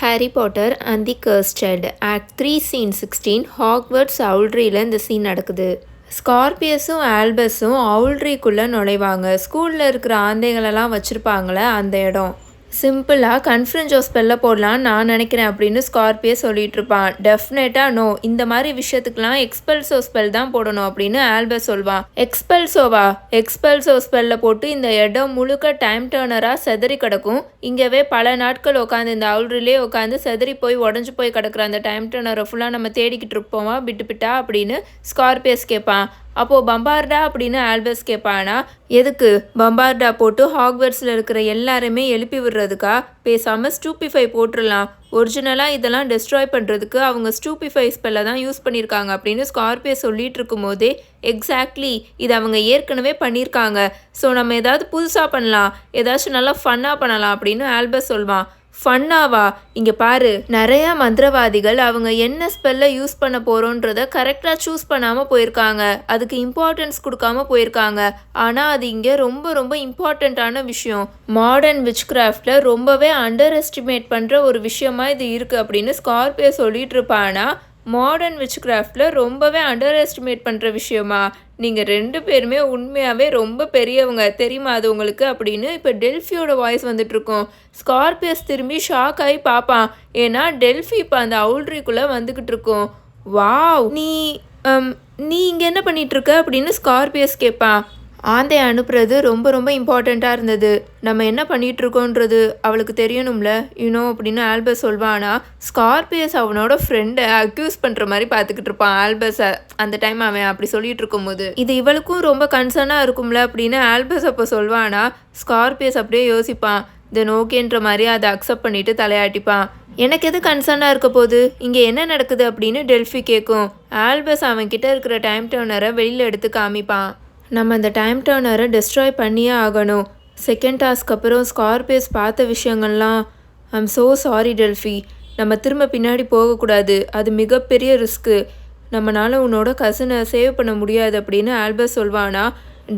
Harry Potter and the cursed act three scene sixteen Hogwarts அவுல்ட்ரியில் இந்த scene நடக்குது. ஸ்கார்பியஸும் ஆல்பஸும் அவுல்ட்ரிக்குள்ளே நுழைவாங்க. ஸ்கூலில் இருக்கிற ஆந்தைகளெல்லாம் வச்சுருப்பாங்களே அந்த இடம். சிம்பிளாக கன்ஃபரன்ஸ் ஜோஸ் பெல்ல போடலான்னு நான் நினைக்கிறேன் அப்படின்னு ஸ்கார்பியோ சொல்லிட்டு இருப்பான் டெஃபினட்டாக நோ இந்த மாதிரி விஷயத்துக்குலாம் எக்ஸ்பெல்சோ ஸ்பெல் தான் போடணும் அப்படின்னு ஆல்பஸ் சொல்வான். எக்ஸ்பெல்சோவா எக்ஸ்பெல்சோ ஸ்பெல்ல போட்டு இந்த இடம் முழுக்க டைம் டேர்னராக செதறி கிடக்கும். இங்கவே பல நாட்கள் உட்காந்து இந்த அவுல்ரிலே உட்காந்து செதறி போய் உடஞ்சி போய் கிடக்குற அந்த டைம் டேர்னரை ஃபுல்லாக நம்ம தேடிக்கிட்டு இருப்போமா? விட்டு பிட்டா அப்படின்னு ஸ்கார்பியஸ் கேட்பான். அப்போது பம்பார்டா அப்படின்னு ஆல்பஸ் கேட்பானா எதுக்கு? பம்பார்டா போட்டு ஹாக்வர்ட்ஸில் இருக்கிற எல்லாருமே எழுப்பி விடுறதுக்கா? பேசாமல் ஸ்டூபிஃபை போட்டுடலாம் ஒரிஜினலாக இதெல்லாம் டெஸ்ட்ராய் பண்ணுறதுக்கு அவங்க ஸ்டூபிஃபை ஸ்பெல்லை தான் யூஸ் பண்ணியிருக்காங்க அப்படின்னு ஸ்கார்பியோ சொல்லிட்டு இருக்கும்போதே எக்ஸாக்ட்லி இது அவங்க ஏற்கனவே பண்ணியிருக்காங்க ஸோ நம்ம ஏதாவது புதுசாக பண்ணலாம். ஏதாச்சும் நல்லா ஃபன்னாக பண்ணலாம் அப்படின்னு ஆல்பஸ் சொல்வான். ஃபன்னாவா? இங்கே பாரு நிறைய மந்திரவாதிகள் அவங்க என்ன ஸ்பெல்லை யூஸ் பண்ண போகிறோன்றத கரெக்டாக சூஸ் பண்ணாமல் போயிருக்காங்க. அதுக்கு இம்பார்ட்டன்ஸ் கொடுக்காம போயிருக்காங்க. ஆனால் அது இங்கே ரொம்ப ரொம்ப இம்பார்ட்டண்ட்டான விஷயம். மாடர்ன் விச் கிராஃப்டில் ரொம்பவே அண்டர் எஸ்டிமேட் பண்ணுற ஒரு விஷயமா இது இருக்குது அப்படின்னு ஸ்கார்பியோ சொல்லிட்டு இருப்பானா? மாடர்ன் விச் கிராஃப்டில் ரொம்பவே அண்டர் எஸ்டிமேட் பண்ணுற விஷயமா? நீங்கள் ரெண்டு பேருமே உண்மையாகவே ரொம்ப பெரியவங்க. தெரியுமா அது உங்களுக்கு? அப்படின்னு இப்போ டெல்ஃபியோட வாய்ஸ் வந்துட்ருக்கோம் ஸ்கார்பியஸ் திரும்பி ஷாக் ஆகி பார்ப்பான். ஏன்னா டெல்ஃபி இப்போ அந்த அவுல்ட்ரிக்குள்ளே வந்துக்கிட்டு இருக்கோம் வாவ்! நீ நீ இங்கே என்ன பண்ணிகிட்ருக்க அப்படின்னு ஸ்கார்பியஸ் கேட்பான். ஆந்தை அனுப்புறது ரொம்ப ரொம்ப இம்பார்ட்டண்ட்டாக இருந்தது. நம்ம என்ன பண்ணிகிட்ருக்கோன்றது அவளுக்கு தெரியணும்ல. யூனோ அப்படின்னு ஆல்பஸ் சொல்வானா ஸ்கார்பியஸ் அவனோட ஃப்ரெண்டை அக்யூஸ் பண்ணுற மாதிரி பார்த்துக்கிட்டு இருப்பான் ஆல்பஸை. அந்த டைம் அவன் அப்படி சொல்லிட்டு இருக்கும்போது இது இவளுக்கும் ரொம்ப கன்சர்னாக இருக்கும்ல அப்படின்னு ஆல்பஸ் அப்போ சொல்வானா ஸ்கார்பியஸ் அப்படியே யோசிப்பான். தென் ஓகேன்ற மாதிரி அதை அக்செப்ட் பண்ணிட்டு தலையாட்டிப்பான். எனக்கு எது கன்சர்னாக இருக்க போது இங்கே என்ன நடக்குது? அப்படின்னு டெல்ஃபி கேட்கும் ஆல்பஸ் அவன் கிட்ட இருக்கிற டைம் டர்னரை வெளியில் எடுத்து காமிப்பான். நம்ம அந்த டைம் டேர்னரை டெஸ்ட்ராய் பண்ணியே ஆகணும். செகண்ட் டாஸ்க்கு அப்புறம் ஸ்கார்பியஸ் பார்த்த விஷயங்கள்லாம் ஐம் ஸோ சாரி டெல்ஃபி நம்ம திரும்ப பின்னாடி போகக்கூடாது. அது மிகப்பெரிய ரிஸ்க்கு நம்மளால் உன்னோட கசினை சேவ் பண்ண முடியாது அப்படின்னு ஆல்பஸ் சொல்வானா.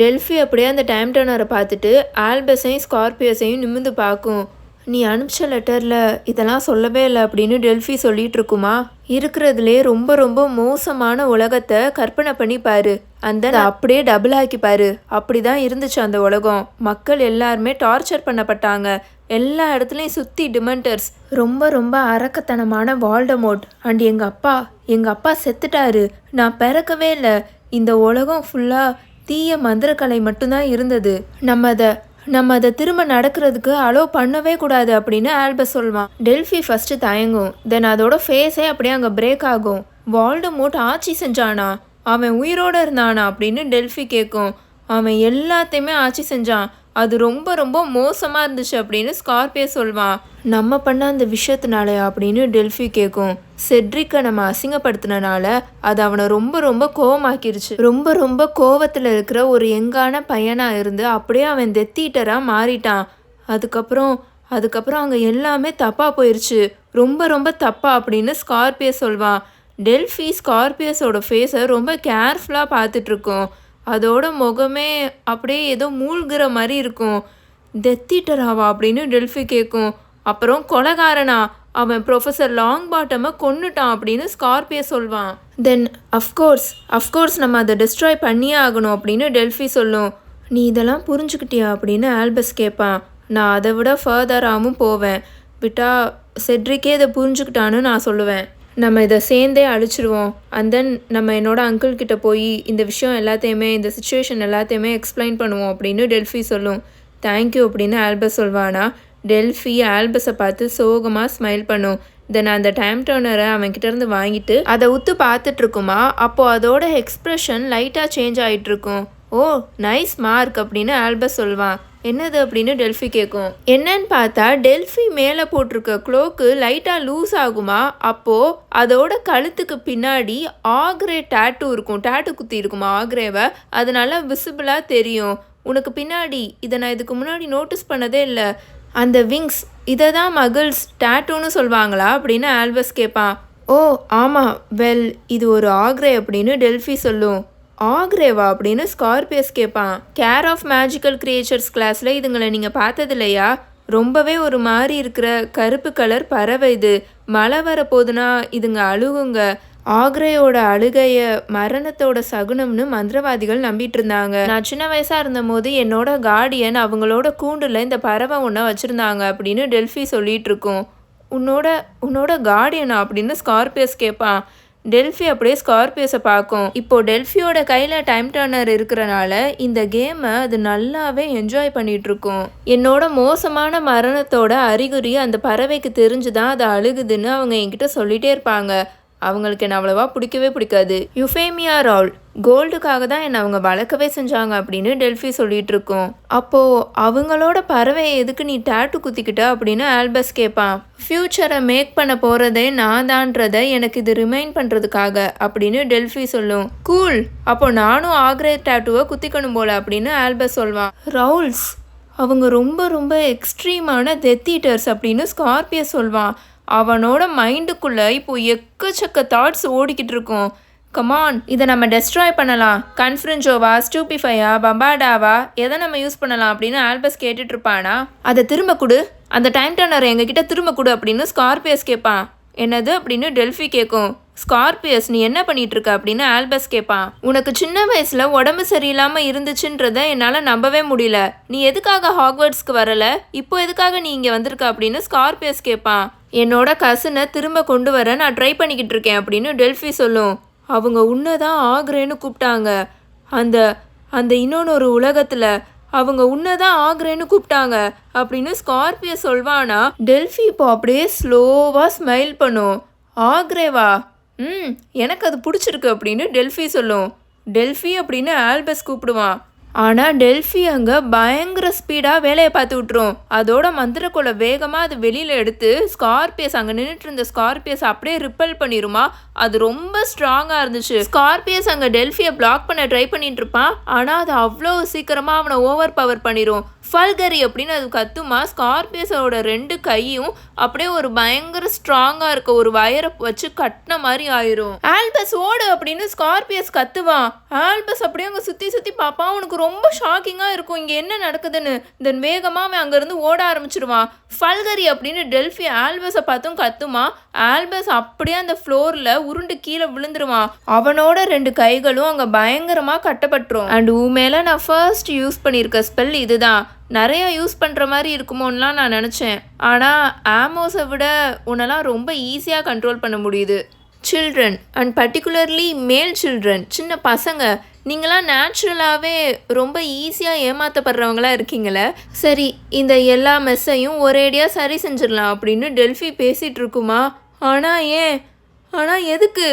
டெல்ஃபி அப்படியே அந்த டைம் டேர்னரை பார்த்துட்டு ஆல்பஸையும் ஸ்கார்பியஸையும் நிமிந்து பார்க்கும். நீ அனுப்பிச்ச லெட்டரில் இதெல்லாம் சொல்லவே இல்லை அப்படின்னு டெல்ஃபி சொல்லிட்டு இருக்குமா? இருக்கிறதுலே ரொம்ப ரொம்ப மோசமான உலகத்தை கற்பனை பண்ணி பாரு. அந்த அப்படியே டபுள் ஆக்கி பாரு. அப்படிதான் இருந்துச்சு அந்த உலகம். மக்கள் எல்லாருமே டார்ச்சர் பண்ணப்பட்டாங்க. எல்லா இடத்துலையும் சுற்றி டிமெண்டர்ஸ் ரொம்ப ரொம்ப அரக்கத்தனமான வால்டமோட் அண்ட் எங்கள் அப்பா எங்கள் அப்பா செத்துட்டாரு. நான் பிறக்கவே இல்லை. இந்த உலகம் ஃபுல்லாக தீய மந்திரக்கலை மட்டும்தான் இருந்தது. நம்ம அதை நம்ம அதை திரும்ப நடக்கிறதுக்கு அலோ பண்ணவே கூடாது அப்படின்னு ஆல்பஸ் சொல்வான் டெல்ஃபி ஃபர்ஸ்ட் தயங்கும். தென் அதோட ஃபேஸே அப்படியே அங்கே பிரேக் ஆகும். வால்டமோட் ஆட்சி செஞ்சானா? அவன் உயிரோட இருந்தானா அப்படின்னு டெல்ஃபி கேட்கும் அவன் எல்லாத்தையுமே ஆட்சி செஞ்சான். அது ரொம்ப ரொம்ப மோசமாக இருந்துச்சு அப்படின்னு ஸ்கார்பியோ சொல்வான் நம்ம பண்ண அந்த விஷயத்தினாலயா அப்படின்னு டெல்ஃபி கேட்கும் செட்ரிக்கை நம்ம அசிங்கப்படுத்தினால அது அவனை ரொம்ப ரொம்ப கோவமாக்கிருச்சு. ரொம்ப ரொம்ப கோவத்தில் இருக்கிற ஒரு எங்கான பையனாக இருந்து அப்படியே அவன் தெத்திட்டராக மாறிட்டான். அதுக்கப்புறம் அதுக்கப்புறம் அங்கே எல்லாமே தப்பாக போயிடுச்சு ரொம்ப ரொம்ப தப்பா அப்படின்னு ஸ்கார்பியோ சொல்வான் டெல்ஃபி ஸ்கார்பியஸோட ஃபேஸை ரொம்ப கேர்ஃபுல்லாக பார்த்துட்ருக்கோம் அதோட முகமே அப்படியே ஏதோ மூழ்கிற மாதிரி இருக்கும். டெத்திட்டராவா அப்படின்னு டெல்ஃபி கேட்கும் அப்புறம் கொலகாரனா? அவன் ப்ரொஃபஸர் லாங் பாட்டமை கொன்னுட்டான் அப்படின்னு ஸ்கார்பியோ சொல்வான். தென் அஃப்கோர்ஸ் அஃப்கோர்ஸ் நம்ம அதை டிஸ்ட்ராய் பண்ணியே ஆகணும் அப்படின்னு டெல்ஃபி சொல்லும். நீ இதெல்லாம் புரிஞ்சுக்கிட்டியா? அப்படின்னு ஆல்பஸ் கேட்பான் நான் அதை விட ஃபர்தராகவும் போவேன். விட்டா செட்ரிக்கே இதை புரிஞ்சுக்கிட்டான்னு நான் சொல்லுவேன். நம்ம இதை சேர்ந்தே அழிச்சிடுவோம் அண்ட் தென் நம்ம என்னோட அங்கிள் கிட்ட போய் இந்த விஷயம் எல்லாத்தையுமே இந்த சுச்சுவேஷன் எல்லாத்தையுமே எக்ஸ்பிளைன் பண்ணுவோம் அப்படின்னு டெல்ஃபி சொல்லும். தேங்க்யூ அப்படின்னு ஆல்பஸ் சொல்வானா. டெல்ஃபி ஆல்பஸை பார்த்து சோகமாக ஸ்மைல் பண்ணும். தென் அந்த டைம் டர்னரை அவன்கிட்ட இருந்து வாங்கிட்டு அதை உத்து பார்த்துட்டு இருக்குமா அப்போ அதோட எக்ஸ்ப்ரெஷன் லைட்டாக சேஞ்ச் ஆகிட்டு இருக்கும் ஓ நைஸ் மார்க் அப்படின்னு ஆல்பஸ் சொல்வான். என்னது அப்படின்னு டெல்ஃபி கேட்கும் என்னன்னு பார்த்தா டெல்ஃபி மேலே போட்டிருக்க க்ளோக்கு லைட்டாக லூஸ் ஆகுமா? அப்போது அதோட கழுத்துக்கு பின்னாடி ஆக்ரே டேட்டூ இருக்கும். டேட்டு குத்தி இருக்குமா ஆக்ரேவை அதனால விசிபிளாக தெரியும். உனக்கு பின்னாடி இதை நான் இதுக்கு முன்னாடி நோட்டீஸ் பண்ணதே இல்லை. அந்த விங்ஸ் இதை தான் மகிழ்ஸ் டேட்டூன்னு சொல்லுவாங்களா அப்படின்னு ஆல்பஸ் கேட்பான் ஓ ஆமாம் வெல் இது ஒரு ஆக்ரே அப்படின்னு டெல்ஃபி சொல்லும். ஆக்ரேவா அப்படின்னு ஸ்கார்பியஸ் கேட்பான் கேர் ஆஃப் மேஜிக்கல் கிரியேச்சர்ஸ் கிளாஸில் இதுங்களை நீங்கள் பார்த்தது இல்லையா ரொம்பவே ஒரு மாதிரி இருக்கிற கருப்பு கலர் பறவை இது. மழை வரப்போகுதுன்னா இதுங்க அழுகுங்க. ஆக்ரேயோட அழுகைய மரணத்தோட சகுனம்னு மந்திரவாதிகள் நம்பிட்டு இருந்தாங்க. நான் சின்ன வயசா இருந்தபோது என்னோட கார்டியன் அவங்களோட கூண்டுல இந்த பறவை ஒன்றை வச்சிருந்தாங்க அப்படின்னு டெல்ஃபி சொல்லிட்டு இருக்கோம். உன்னோட உன்னோட கார்டியனா அப்படின்னு ஸ்கார்பியஸ் கேட்பான் டெல்ஃபி அப்படியே ஸ்கார்பியஸை பார்க்கும். இப்போ டெல்ஃபியோட கையில் டைம் டர்னர் இருக்கிறனால இந்த கேமை அது நல்லாவே என்ஜாய் பண்ணிட்டு இருக்கும் என்னோட மோசமான மரணத்தோட அறிகுறி அந்த பறவைக்கு தெரிஞ்சுதான் அது அழுகுதுன்னு அவங்க என்கிட்ட சொல்லிட்டே இருப்பாங்க. அவங்களுக்கு என்ன அவ்வளவா பிடிக்கவே பிடிக்காது. யுஃபேமியா ரால் கோல்டுக்காக தான் என்னை அவங்க வளர்க்கவே செஞ்சாங்க அப்படின்னு டெல்ஃபி சொல்லிட்டு இருக்கோம் அப்போ அவங்களோட பறவை எதுக்கு நீ டேட்டு குத்திக்கிட்ட அப்படின்னு ஆல்பஸ் கேட்பான். ஃப்யூச்சரை மேக் பண்ண போறதே நான் தான்றதை எனக்கு இது ரிமைண்ட் பண்றதுக்காக அப்படின்னு டெல்ஃபி சொல்லும். கூல் அப்போ நானும் ஆக்ரே டேட்டுவை குத்திக்கணும் போல அப்படின்னு ஆல்பஸ் சொல்வான். ரவுல்ஸ் அவங்க ரொம்ப ரொம்ப எக்ஸ்ட்ரீமான டெத் ஈட்டர்ஸ் அப்படின்னு ஸ்கார்பியஸ் சொல்வான். அவனோட மைண்டுக்குள்ளே இப்போ எக்கச்சக்க தாட்ஸ் ஓடிக்கிட்டு இருக்கும். கமான் இதை நம்ம டெஸ்ட்ராய் பண்ணலாம். கன்ஃப்ரென்ஜோவா ஸ்டூபிஃபையா பம்பாடாவா எதை நம்ம யூஸ் பண்ணலாம் அப்படின்னு ஆல்பஸ் கேட்டுட்டு இருப்பானா? அதை திரும்ப கொடு. அந்த டைம் டர்னர் எங்ககிட்ட திரும்ப கொடு அப்படின்னு ஸ்கார்பியஸ் கேட்பான். என்னது அப்படின்னு டெல்ஃபி கேட்கும். ஸ்கார்பியஸ் நீ என்ன பண்ணிட்டு இருக்க அப்படின்னு ஆல்பஸ் கேட்பான். உனக்கு சின்ன வயசுல உடம்பு சரியில்லாம இருந்துச்சுன்றத என்னால நம்பவே முடியல. நீ எதுக்காக ஹாக்வர்ட்ஸ்க்கு வரல? இப்போ எதுக்காக நீ இங்க வந்திருக்க அப்படின்னு ஸ்கார்பியஸ் கேட்பான். என்னோட கசினை திரும்ப கொண்டு வர நான் ட்ரை பண்ணிக்கிட்டு இருக்கேன் அப்படின்னு டெல்ஃபி சொல்லும். அவங்க உன்னதான் ஆகுறேன்னு கூப்பிட்டாங்க. அந்த அந்த இன்னொன்று ஒரு உலகத்தில் அவங்க உன்னதான் ஆகுறேன்னு கூப்பிட்டாங்க அப்படின்னு ஸ்கார்பியோ சொல்வானா டெல்ஃபி இப்போ அப்படியே ஸ்லோவாக ஸ்மைல் பண்ணும். ஆக்ரேவா ம் எனக்கு அது பிடிச்சிருக்கு அப்படின்னு டெல்ஃபி சொல்லும். டெல்ஃபி அப்படின்னு ஆல்பஸ் கூப்பிடுவான். ஆனால் டெல்ஃபி அங்கே பயங்கர ஸ்பீடாக வேலையை பார்த்து விட்ரும் அதோட மந்திரக்குள்ள வேகமாக அது வெளியில் எடுத்து ஸ்கார்பியஸ் அங்கே நின்றுட்டு இருந்த ஸ்கார்பியஸ் அப்படியே ரிப்பல் பண்ணிருமா? அது ரொம்ப ஸ்ட்ராங்காக இருந்துச்சு. ஸ்கார்பியஸ் அங்கே டெல்ஃபியை பிளாக் பண்ண ட்ரை பண்ணிட்டு இருப்பான். ஆனால் அது அவ்வளோ சீக்கிரமாக அவனை ஓவர் பவர் பண்ணிடும் ஃபல்கரி அப்படின்னு அது கத்துமா? ஸ்கார்பியஸோட ரெண்டு கையும் அப்படியே ஒரு பயங்கர ஸ்ட்ராங்காக இருக்க ஒரு வயரை வச்சு கட்டின மாதிரி ஆயிரும். ஆல்பஸ் ஓடு அப்படின்னு ஸ்கார்பியஸ் கத்துவான். ஆல்பஸ் அப்படியே அங்கே சுற்றி சுற்றி பார்ப்பான் அவனுக்கு ரொம்ப ஷாக்கிங்காக இருக்கும். இங்கே என்ன நடக்குதுன்னு? தென் வேகமாக அவன் அங்கேருந்து ஓட ஆரம்பிச்சிருவான். ஃபல்கரி அப்படின்னு டெல்ஃபி ஆல்பஸை பார்த்தும் கத்துமா? ஆல்பஸ் அப்படியே அந்த ஃப்ளோரில் உருண்டு கீழே விழுந்துருவான். அவனோட ரெண்டு கைகளும் அங்கே பயங்கரமாக கட்டப்பட்டுரும். அண்ட் ஊ மேலே நான் ஃபர்ஸ்ட் யூஸ் பண்ணியிருக்க ஸ்பெல் இதுதான். நிறைய யூஸ் பண்ணுற மாதிரி இருக்குமோன்னெலாம் நான் நினச்சேன். ஆனால் ஆமோஸை விட உன்னெல்லாம் ரொம்ப ஈஸியாக கண்ட்ரோல் பண்ண முடியுது. Children and particularly male children சின்ன பசங்க நீங்களாம் நேச்சுரலாகவே ரொம்ப ஈஸியாக ஏமாற்றப்படுறவங்களா இருக்கீங்களே? சரி இந்த எல்லா மெஸ்ஸையும் ஒரேடியாக சரி செஞ்சிடலாம் அப்படின்னு டெல்ஃபி பேசிகிட்டு இருக்குமா? ஆனால் ஏன்? ஆனால் எதுக்கு?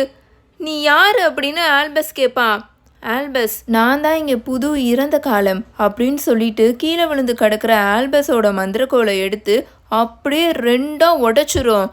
நீ யார் அப்படின்னு ஆல்பஸ் கேட்பான் ஆல்பஸ் நான் தான் இங்கே புது இறந்த காலம் அப்படின்னு சொல்லிட்டு கீழே விழுந்து கிடக்கிற ஆல்பஸோட மந்திரக்கோலை எடுத்து அப்படியே ரெண்டாக உடச்சிரும்.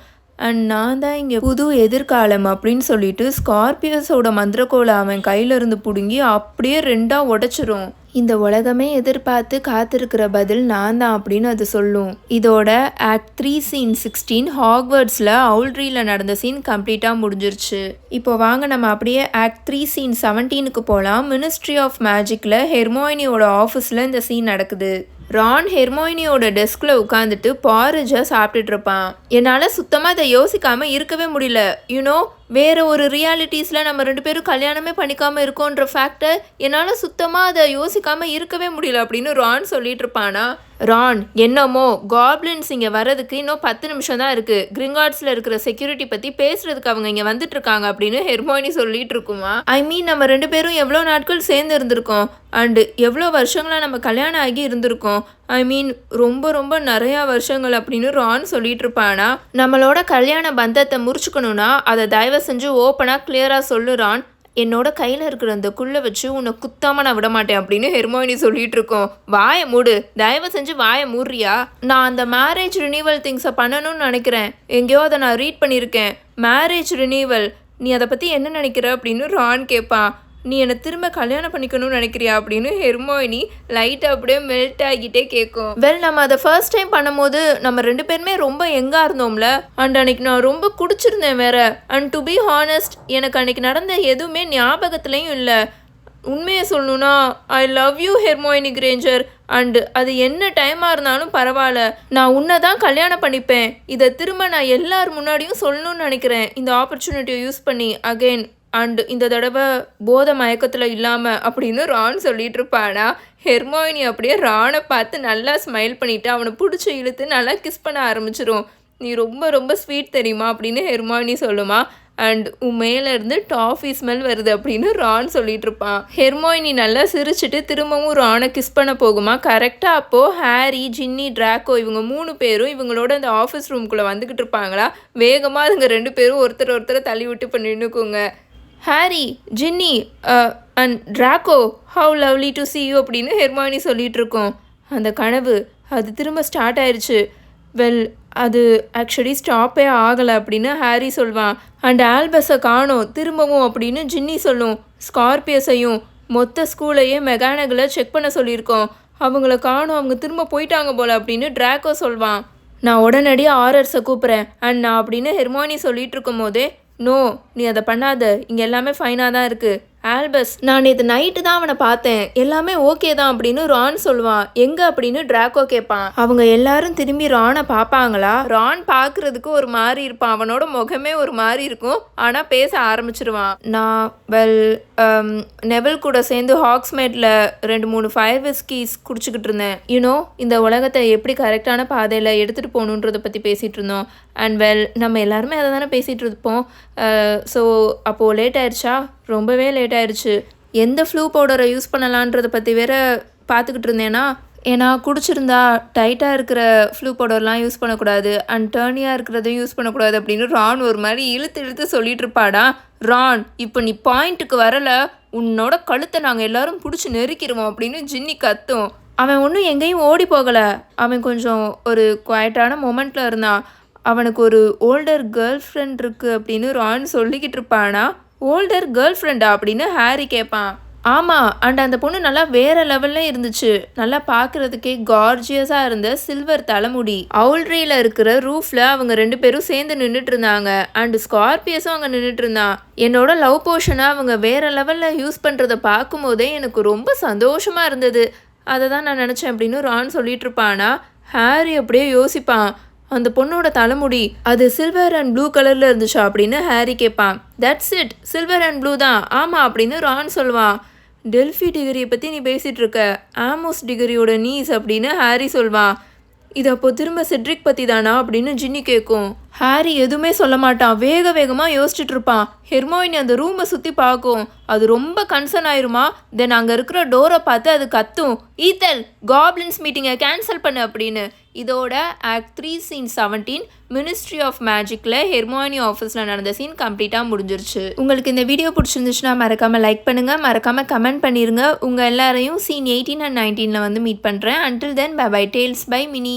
அண்ட் நான் தான் இங்கே புது எதிர்காலம் அப்படின்னு சொல்லிட்டு ஸ்கார்பியஸோட மந்திரக்கோலை அவன் கையிலிருந்து பிடுங்கி அப்படியே ரெண்டாக உடைச்சிரும். இந்த உலகமே எதிர்பார்த்து காத்திருக்கிற பதில் நான் தான் அப்படின்னு அது சொல்லும். இதோட ஆக்ட் த்ரீ சீன் சிக்ஸ்டீன் ஹாக்வர்ட்ஸில் அவுல்ட்ரியில் நடந்த சீன் கம்ப்ளீட்டாக முடிஞ்சிருச்சு. இப்போ வாங்க நம்ம அப்படியே ஆக்ட் த்ரீ சீன் செவன்டீனுக்கு போகலாம் மினிஸ்ட்ரி ஆஃப் மேஜிக்கில் ஹெர்மோயினியோட ஆஃபீஸில் இந்த சீன் நடக்குது. ரான் ஹெர்மோயினியோட டெஸ்கில் உட்காந்துட்டு பாரிஜை சாப்பிட்டுட்டு இருப்பான் என்னால் சுத்தமாக அதை யோசிக்காமல் இருக்கவே முடியல. யூனோ வேற ஒரு ரியாலிட்டிஸில் நம்ம ரெண்டு பேரும் கல்யாணமே பண்ணிக்காமல் இருக்கோன்ற ஃபேக்டை என்னால் சுத்தமாக அதை யோசிக்காமல் இருக்கவே முடியல அப்படின்னு ரான் சொல்லிட்டு இருப்பானா ரான் என்னமோ காப்ளின்ஸ் இங்கே வர்றதுக்கு இன்னும் பத்து நிமிஷம் தான் இருக்குது கிரிங்கார்ட்ஸில் இருக்கிற செக்யூரிட்டி பற்றி பேசுறதுக்கு அவங்க இங்கே வந்துட்டு இருக்காங்க அப்படின்னு ஹெர்மோனி சொல்லிட்டு இருக்குமா? ஐ மீன் நம்ம ரெண்டு பேரும் எவ்வளோ நாட்கள் சேர்ந்து இருந்திருக்கோம்? அண்டு எவ்வளோ வருஷங்களாக நம்ம கல்யாணம் ஆகி இருந்திருக்கோம்? ஐ மீன் ரொம்ப ரொம்ப நிறையா வருஷங்கள் அப்படின்னு ரான் சொல்லிட்டு இருப்பானா? நம்மளோட கல்யாண பந்தத்தை முறிச்சுக்கணும்னா அதை தயவு செஞ்சு ஓப்பனாக கிளியராக சொல்லு ரான். என்னோட கையில் இருக்கிற அந்த குள்ளை வச்சு உன்னை குத்தாம நான் விட மாட்டேன் அப்படின்னு ஹெர்மோயினி சொல்லிட்டு இருக்கோம். வாயை மூடு. தயவு செஞ்சு வாயை மூடுறியா? நான் அந்த மேரேஜ் ரினியூவல் திங்ஸை பண்ணணும்னு நினைக்கிறேன். எங்கேயோ அதை நான் ரீட் பண்ணியிருக்கேன். மேரேஜ் ரினியூவல் நீ அதை பற்றி என்ன நினைக்கிற அப்படின்னு ரான் கேட்பான். நீ என்னை திரும்ப கல்யாணம் பண்ணிக்கணும்னு நினைக்கிறியா அப்படின்னு ஹெர்மோயினி லைட்டாக அப்படியே மெல்ட் ஆகிட்டே கேட்கும் வெல் நம்ம அதை ஃபர்ஸ்ட் டைம் பண்ணும்போது நம்ம ரெண்டு பேருமே ரொம்ப எங்காக இருந்தோம்ல. அண்ட் அன்னைக்கு நான் ரொம்ப குடிச்சிருந்தேன் வேற. அண்ட் டு பி ஹானஸ்ட் எனக்கு அன்னைக்கு நடந்த எதுவுமே ஞாபகத்துலேயும் இல்லை. உண்மையை சொல்லணும்னா I love you Hermione Granger and அது என்ன டைமாக இருந்தாலும் பரவாயில்ல. நான் உன்னை தான் கல்யாணம் பண்ணிப்பேன். இதை திரும்ப நான் எல்லார் முன்னாடியும் சொல்லணும்னு நினைக்கிறேன். இந்த ஆப்பர்ச்சுனிட்டியை யூஸ் பண்ணி அகைன் அண்டு இந்த தடவை போதை மயக்கத்தில் இல்லாமல் அப்படின்னு ரான் சொல்லிட்டு இருப்பானா? ஹெர்மோயினி அப்படியே ரானை பார்த்து நல்லா ஸ்மைல் பண்ணிட்டு அவனை பிடிச்சி இழுத்து நல்லா கிஸ் பண்ண ஆரம்பிச்சிரும். நீ ரொம்ப ரொம்ப ஸ்வீட் தெரியுமா? அப்படின்னு ஹெர்மாயினி சொல்லுமா. அண்ட் உன் மேலேருந்து டாஃபி ஸ்மெல் வருது அப்படின்னு ரான் சொல்லிட்டு இருப்பான். ஹெர்மோயினி நல்லா சிரிச்சிட்டு திரும்பவும் ரானை கிஸ் பண்ண போகுமா? கரெக்டாக அப்போது ஹாரி ஜின்னி ட்ராக்கோ இவங்க மூணு பேரும் இவங்களோட அந்த ஆஃபீஸ் ரூம்குள்ளே வந்துக்கிட்டு இருப்பாங்களா? வேகமாக அதுங்க ரெண்டு பேரும் ஒருத்தர் ஒருத்தரை தள்ளி விட்டு இப்போ நின்றுக்குங்க Harry Ginny and Draco how lovely to see you அப்படின்னு ஹெர்மானி சொல்லிகிட்டு இருக்கோம். அந்த கனவு அது திரும்ப ஸ்டார்ட் ஆயிடுச்சு வெல் அது ஆக்சுவலி ஸ்டாப்பே ஆகலை அப்படின்னு ஹாரி சொல்வான். அண்ட் ஆல்பஸை காணோம் திரும்பவும் அப்படின்னு ஜின்னி சொல்லும். ஸ்கார்பியஸையும் மொத்த ஸ்கூலையே மெக்கானிக்கலை செக் பண்ண சொல்லியிருக்கோம். அவங்கள காணும் அவங்க திரும்ப போயிட்டாங்க போல் அப்படின்னு ட்ராக்கோ சொல்வான். நான் உடனடியாக ஆரர்ஸை கூப்பிட்றேன். அண்ட் நான் அப்படின்னு ஹெர்மானி சொல்லிட்டு இருக்கும் போதே நோ நீ அதை பண்ணாத. இங்கே எல்லாமே ஃபைனாக தான் இருக்குது ஆல்பஸ் நான் நேற்று நைட்டு தான் அவனை பார்த்தேன். எல்லாமே ஓகே தான் அப்படின்னு ரான் சொல்லுவான். எங்கே அப்படின்னு ட்ராக்கோ கேட்பான். அவங்க எல்லாரும் திரும்பி ரானை பார்ப்பாங்களா? ரான் பார்க்கறதுக்கு ஒரு மாதிரி இருப்பான். அவனோட முகமே ஒரு மாதிரி இருக்கும். ஆனால் பேச ஆரம்பிச்சிருவான். நான் வெல் Um, நெவல் கூட சேர்ந்து ஹாக்ஸ்மேட்டில் ரெண்டு மூணு ஃபயர் விஸ்கீஸ் குடிச்சிக்கிட்டு இருந்தேன். யூனோ இந்த உலகத்தை எப்படி கரெக்டான பாதையில் எடுத்துகிட்டு போகணுன்றதை பற்றி பேசிகிட்டு இருந்தோம். அண்ட் வெல் நம்ம எல்லாருமே அதை தானே பேசிகிட்டு இருப்போம். Uh, ஸோ அப்போது லேட் ஆயிடுச்சா ரொம்பவே லேட் ஆயிடுச்சு எந்த ஃப்ளூ பவுடரை யூஸ் பண்ணலான்றதை பற்றி வேற பார்த்துக்கிட்டு இருந்தேன்னா ஏன்னா குடிச்சிருந்தா டைட்டாக இருக்கிற ஃப்ளூ பவுடர்லாம் யூஸ் பண்ணக்கூடாது. அண்ட் டேர்னியாக இருக்கிறதையும் யூஸ் பண்ணக்கூடாது அப்படின்னு ரான் ஒரு மாதிரி இழுத்து இழுத்து சொல்லிட்டு இருப்பாடா? ரான் இப்போ நீ பாயிண்ட்டுக்கு வரல உன்னோட கழுத்தை நாங்கள் எல்லாரும் பிடிச்சி நெருக்கிடுவோம் அப்படின்னு ஜின்னி கத்தும். அவன் ஒன்றும் எங்கேயும் ஓடி போகலை. அவன் கொஞ்சம் ஒரு குவாய்ட்டான மொமெண்ட்டில் இருந்தான். அவனுக்கு ஒரு ஓல்டர் கேர்ள் ஃப்ரெண்ட் இருக்குது அப்படின்னு ரான் சொல்லிக்கிட்டு இருப்பானா? ஓல்டர் கேர்ள் ஃப்ரெண்டா அப்படின்னு ஹாரி கேட்பான் ஆமாம் அண்ட் அந்த பொண்ணு நல்லா வேற லெவல்ல இருந்துச்சு. நல்லா பார்க்கறதுக்கே கார்ஜியஸாக இருந்த சில்வர் தலைமுடி. அவுல்ட்ரியில் இருக்கிற ரூஃப்ல அவங்க ரெண்டு பேரும் சேர்ந்து நின்றுட்டு இருந்தாங்க. அண்ட் ஸ்கார்பியஸும் அங்கே நின்றுட்டு இருந்தான். என்னோட லவ் போர்ஷனை அவங்க வேற லெவலில் யூஸ் பண்ணுறத பார்க்கும்போதே எனக்கு ரொம்ப சந்தோஷமாக இருந்தது. அதை தான் நான் நினச்சேன் அப்படின்னு ரான் சொல்லிட்டு இருப்பானா? ஹாரி அப்படியே யோசிப்பான். அந்த பொண்ணோட தலைமுடி அது சில்வர் அண்ட் ப்ளூ கலரில் இருந்துச்சா அப்படின்னு ஹாரி கேட்பான் that's it silver and blue தான். ஆமாம் அப்படின்னு ரான் சொல்லுவான் டெல்ஃபி டிகிரியை பற்றி நீ பேசிகிட்டு இருக்க. ஆமோஸ் டிகிரியோட நீஸ் அப்படின்னு ஹாரி சொல்வான் இது அப்போ திரும்ப செட்ரிக் பற்றி தானா அப்படின்னு ஜின்னி கேட்கும் ஹாரி எதுவுமே சொல்ல மாட்டான். வேக வேகமாக யோசிச்சுட்டு இருப்பான் ஹெர்மோயினி அந்த ரூமை சுற்றி பார்க்கும். அது ரொம்ப கன்சர்ன் ஆயிருமா? தென் அங்கே இருக்கிற டோரை பார்த்து அது கத்தும். ஈத்தல் காப்ளின்ஸ் மீட்டிங்கை கேன்சல் பண்ணு அப்படின்னு. இதோட act three scene seventeen ministry of மேஜிக்கில் Hermione ஆஃபீஸில் நடந்த சீன் கம்ப்ளீட்டாக முடிஞ்சிருச்சு. உங்களுக்கு இந்த வீடியோ பிடிச்சிருந்துச்சுன்னா மறக்காமல் லைக் பண்ணுங்கள் மறக்காமல் கமெண்ட் பண்ணிடுங்க உங்கள் எல்லாரையும் சீன் எயிட்டீன் அண்ட் நைன்டீனில் வந்து மீட் பண்ணுறேன் until then bye bye tales by Mini